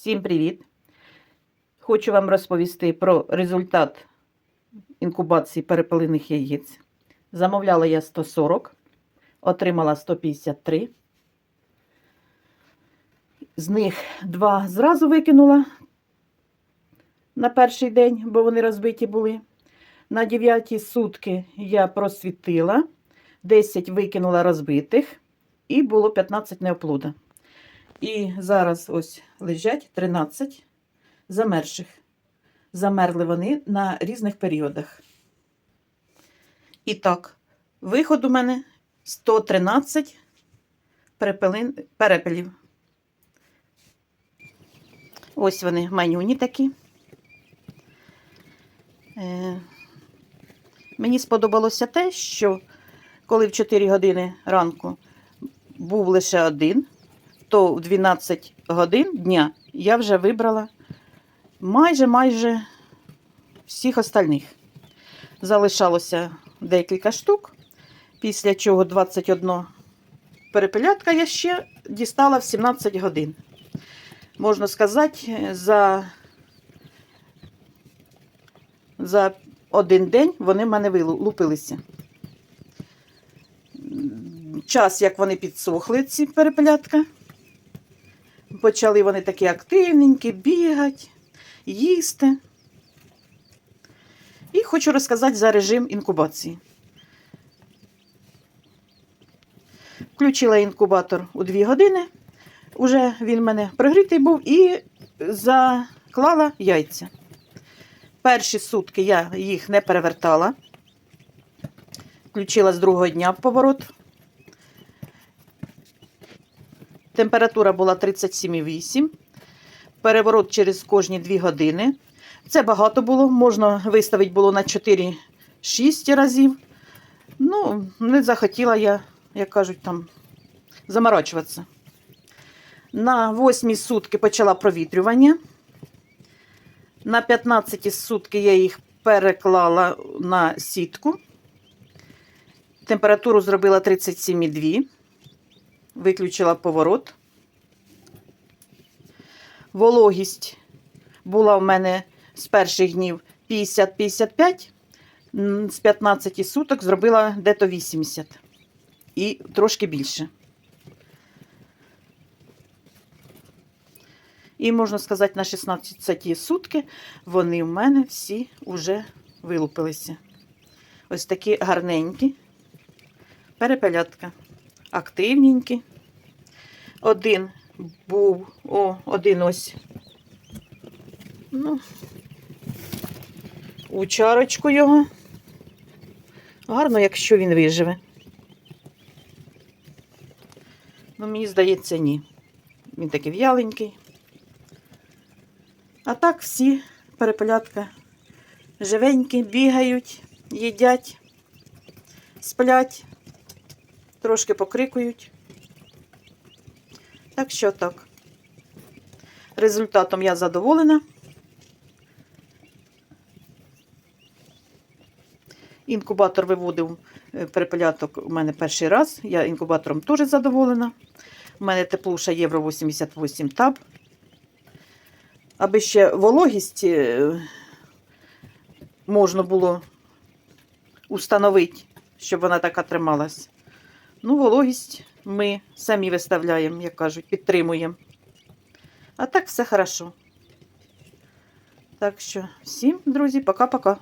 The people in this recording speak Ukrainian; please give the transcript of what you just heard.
Всім привіт! Хочу вам розповісти про результат інкубації перепелиних яєць. Замовляла я 140, отримала 153. З них два зразу викинула на перший день, бо вони розбиті були. На 9 сутки я просвітила, 10 викинула розбитих і було 15 неоплода. І зараз ось лежать 13 замерших. Замерли вони на різних періодах. І так, виход у мене 113 перепелин, перепелів. Ось вони манюні такі. Е, мені сподобалося те, що коли в 4 години ранку був лише один, то в 12 годин дня я вже вибрала майже майже всіх остальних. Залишалося декілька штук, після чого 21 перепелятка я ще дістала в 17 годин. Можна сказати, за, за один день вони в мене вилупилися. Час, як вони підсохли, ці перепелятка. Почали вони такі активненькі, бігати, їсти. І хочу розказати за режим інкубації. Включила інкубатор у 2 години. Уже він в мене прогрітий був і заклала яйця. Перші сутки я їх не перевертала. Включила з другого дня поворот. Температура була 37,8. Переворот через кожні 2 години. Це багато було, можна виставити було на 4-6 разів. Ну, не захотіла я, як кажуть, там заморачуватися. На 8 сутки почала провітрювання. На 15 сутки я їх переклала на сітку. Температуру зробила 37,2 виключила поворот. Вологість була в мене з перших днів 50-55, з 15 суток зробила дето 80 і трошки більше. І можна сказати, на 16 сутки вони в мене всі вже вилупилися. Ось такі гарненькі перепелятка активненькі. Один був, о, один ось. Ну, у чарочку його. Гарно, якщо він виживе. Ну, мені здається, ні. Він такий в'яленький. А так всі перепелятка живенькі, бігають, їдять, сплять трошки покрикують. Так що так. Результатом я задоволена. Інкубатор виводив е, перепеляток у мене перший раз. Я інкубатором теж задоволена. У мене теплуша Євро 88 таб. Аби ще вологість е, можна було установити, щоб вона така трималась. Ну, вологість ми самі виставляємо, як кажуть, підтримуємо. А так все хорошо. Так що, всім, друзі, пока-пока.